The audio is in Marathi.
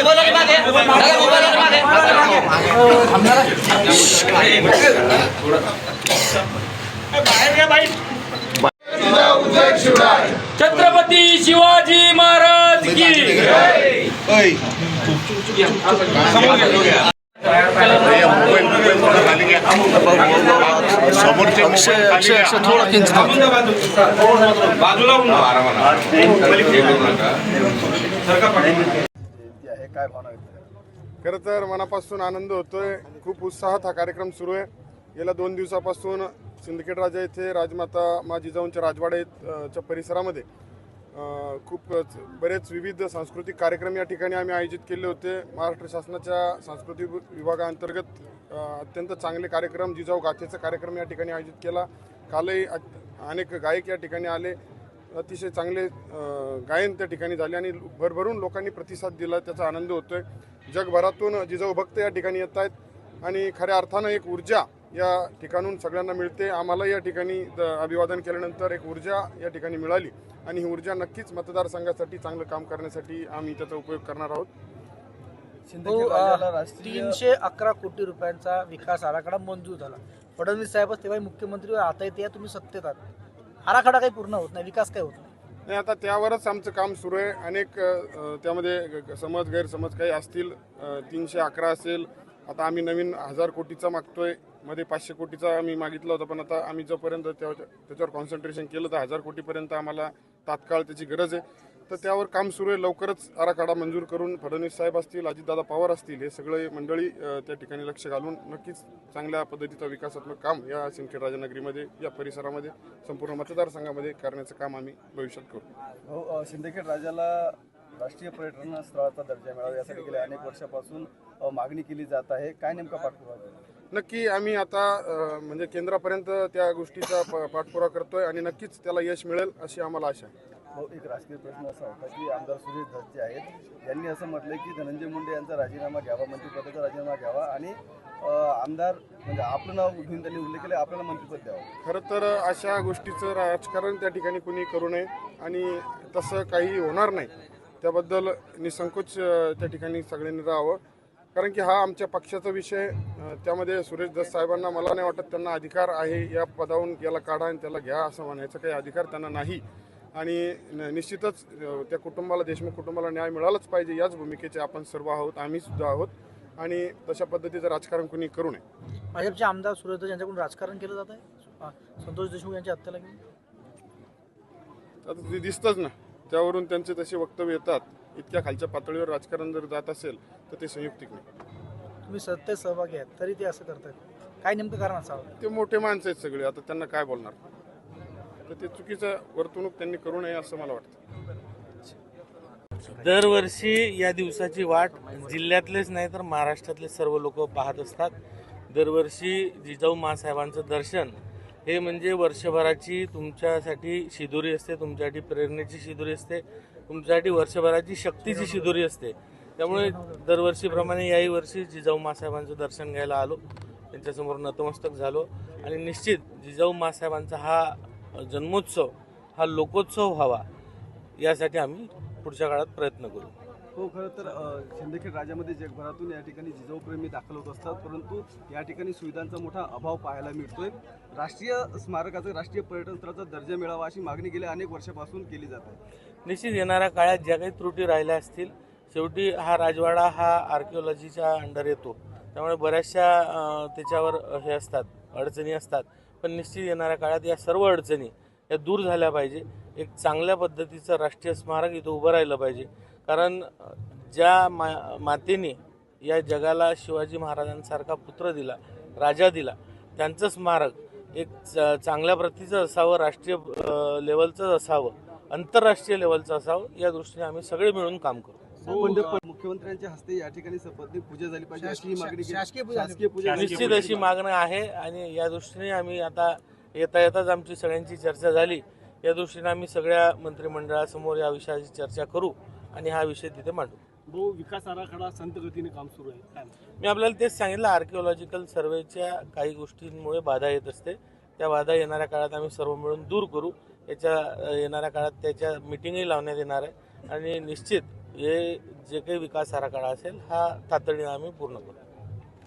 मोबाईल मागे सगळ्या मोबाईल मागे छत्रपती शिवाजी काय भावना समोरचे खरं तर मनापासून आनंद होतोय. खूप उत्साहात हा कार्यक्रम सुरू आहे. गेल्या दोन दिवसापासून सिंदखेड राजा येथे राजमाता मा जिजाऊंच्या राजवाड्याच्या परिसरामध्ये खूप बरेच विविध सांस्कृतिक कार्यक्रम या ठिकाणी आम्ही आयोजित केले होते. महाराष्ट्र शासनाच्या सांस्कृतिक विभागाअंतर्गत अत्यंत चांगले कार्यक्रम जिजाऊ गाथेचा कार्यक्रम या ठिकाणी आयोजित केला. कालही अनेक गायक या ठिकाणी आले. अतिशय चांगले गायन त्या ठिकाणी झाले आणि भरभरून लोकांनी प्रतिसाद दिला त्याचा आनंद होतोय. जगभरातून जिजाऊ भक्त या ठिकाणी येत आहेत आणि खऱ्या अर्थानं एक ऊर्जा या ठिकाणून सगळ्यांना मिळते. आम्हाला या ठिकाणी द- अभिवादन केल्यानंतर एक ऊर्जा या ठिकाणी मिळाली आणि ही ऊर्जा नक्कीच मतदारसंघासाठी चांगलं काम करण्यासाठी आम्ही त्याचा उपयोग करणार आहोत. अ, तीनशे अकरा कोटी रुपयांचा विकास आराखडा मंजूर झाला. फडणवीस साहेबच तेव्हा मुख्यमंत्री आता येते या तुम्ही सत्तेत आहात. आराखडा काही पूर्ण होत नाही विकास काही होत नाही. नाही आता त्यावरच आमचं काम सुरू आहे. अनेक अ, त्यामध्ये ग- ग- समज गैरसमज काही असतील तीनशे अकरा असेल आता आम्ही नवीन हजार कोटीचा मागतोय. मध्ये पाचशे कोटीचा आम्ही मागितला होता पण आता आम्ही जोपर्यंत त्या- त्याच्यावर कॉन्सन्ट्रेशन केलं तर हजार कोटीपर्यंत आम्हाला तात्काळ त्याची गरज आहे. तर त्यावर काम सुरू आहे. लवकरच आराखडा मंजूर करून फडणवीस साहेब असतील अजितदादा पवार असतील हे सगळे मंडळी त्या ठिकाणी लक्ष घालून नक्कीच चांगल्या पद्धतीचं विकासात्मक काम या सिंदखेड राजनगरीमध्ये या परिसरामध्ये संपूर्ण मतदारसंघामध्ये करण्याचं काम आम्ही भविष्यात करू. हो सिंदखेड राजाला राष्ट्रीय पर्यटन स्थळाचा दर्जा मिळावा यासाठी गेल्या अनेक वर्षापासून मागणी केली जात आहे. काय नेमका पाठपुरावा केला? नक्की आम्ही आता म्हणजे केंद्रापर्यंत त्या गोष्टीचा प- पाठपुरावा करतोय आणि नक्कीच त्याला यश मिळेल अशी आम्हाला आशा आहे. हो एक राजकीय प्रश्न असा होता की आमदार सुरेश धस जे आहेत. यांनी असं म्हटलं की धनंजय मुंडे यांचा राजीनामा घ्यावा मंत्रिपदाचा राजीनामा घ्यावा आणि आमदार म्हणजे आपलं नाव घेऊन त्यांनी उल्लेख केले आपल्याला मंत्रिपद द्यावं. खरं तर अशा गोष्टीचं राजकारण त्या ठिकाणी कुणी करू नये आणि तसं काही होणार नाही. त्याबद्दल निसंकोच त्या ठिकाणी सगळ्यांनी राहावं. कारण की हा आमच्या पक्षाचा विषय त्यामध्ये सुरेश दस साहेबांना मला नाही वाटत त्यांना अधिकार आहे या पदावरून याला काढा आणि त्याला घ्या असं म्हणायचा काही अधिकार त्यांना नाही. आणि निश्चितच त्या कुटुंबाला देशमुख कुटुंबाला न्याय मिळालाच पाहिजे याच भूमिकेचे आपण सर्व आहोत आम्ही सुद्धा आहोत. आणि तशा पद्धतीचं राजकारण कुणी करू नये. भाजपचे आमदार सुरेश यांच्याकडून राजकारण केलं जात आहे? संतोष देशमुख यांच्या हत्येला घेऊन आता ते दिसतंच ना. त्यावरून त्यांचे तसे वक्तव्य येतात. इतक्या खालच्या पातळीवर राजकारण जर जात असेल तर ते संयुक्तिक नाही तुम्ही सत्तेत सहभागी आहेत तरी ते असं करतात काय नेमकं कारण असावं? ते मोठे माणसं आहेत सगळे. आता त्यांना काय बोलणार? तर ते चुकीचं वर्तणूक त्यांनी करू नये असं मला वाटतं. दरवर्षी या दिवसाची वाट जिल्ह्यातलेच नाही तर महाराष्ट्रातले सर्व लोक पाहत असतात. दरवर्षी जिजाऊ मासाहेबांचं दर्शन हे म्हणजे वर्षभराची तुमच्यासाठी शिदोरी असते तुमच्यासाठी प्रेरणेची शिदोरी असते तुमच्यासाठी वर्षभराची शक्तीची शिदोरी असते. त्यामुळे दरवर्षीप्रमाणे याही वर्षी जिजाऊ मासाहेबांचं दर्शन घ्यायला आलो. त्यांच्यासमोर नतमस्तक झालो. आणि निश्चित जिजाऊ मासाहेबांचा हा जन्मोत्सव हा लोकोत्सव व्हावा यासाठी आम्ही पुढच्या काळात प्रयत्न करू. हो खरं तर अ, सिंदखेड राजामध्ये जगभरातून या ठिकाणी जिजाऊ प्रेमी दाखल होत असतात परंतु या ठिकाणी सुविधांचा मोठा अभाव पाहायला मिळतोय. राष्ट्रीय स्मारकाचा राष्ट्रीय पर्यटन स्थळाचा दर्जा मिळावा अशी मागणी गेल्या अनेक वर्षापासून केली जात आहे. निश्चित येणाऱ्या काळात ज्या काही त्रुटी राहिल्या असतील शेवटी हा राजवाडा हा आर्किओलॉजीच्या अंडर येतो. त्यामुळे बऱ्याचशा त्याच्यावर हे असतात अडचणी असतात. पण निश्चित येणाऱ्या काळात या सर्व अडचणी या दूर झाल्या पाहिजे. एक चांगल्या पद्धतीचं राष्ट्रीय स्मारक इथं उभं राहिलं पाहिजे. कारण ज्या मा मातेने या जगाला शिवाजी महाराजांसारखा पुत्र दिला राजा दिला त्यांचं स्मारक एक च- चांगल्या प्रतीचं असावं राष्ट्रीय लेवलचंच लेवलचं असावं आंतरराष्ट्रीय लेवलचं असावं या दृष्टीने आम्ही सगळे मिळून काम करू. पण मुख्यमंत्र्यांच्या हस्ते या ठिकाणी सपत्नीक पूजा झाली पाहिजे अशी मागणी केली- शासकीय पूजा झाली. शासकीय पूजा झाली. निश्चित अशी मागणं आहे आणि या दृष्टीने आम्ही आता येता येताच आमची सगळ्यांची चर्चा झाली. या दृष्टीने आम्ही सगळ्या मंत्रिमंडळासमोर या विषयाची चर्चा करू आणि हा विषय तिथे मांडू. भाऊ विकास आराखडा संत गतीने काम सुरू आहे काय मी आपल्याला तेच सांगितलं आर्किओलॉजिकल सर्वेच्या काही गोष्टींमुळे बाधा येत असते. त्या बाधा येणाऱ्या काळात आम्ही सर्व मिळून दूर करू. याच्या अ, येणाऱ्या काळात त्याच्या मिटिंगही लावण्यात येणार आहे. आणि निश्चित हे जे काही विकास आराखडा असेल हा तातडीनं आम्ही पूर्ण करू.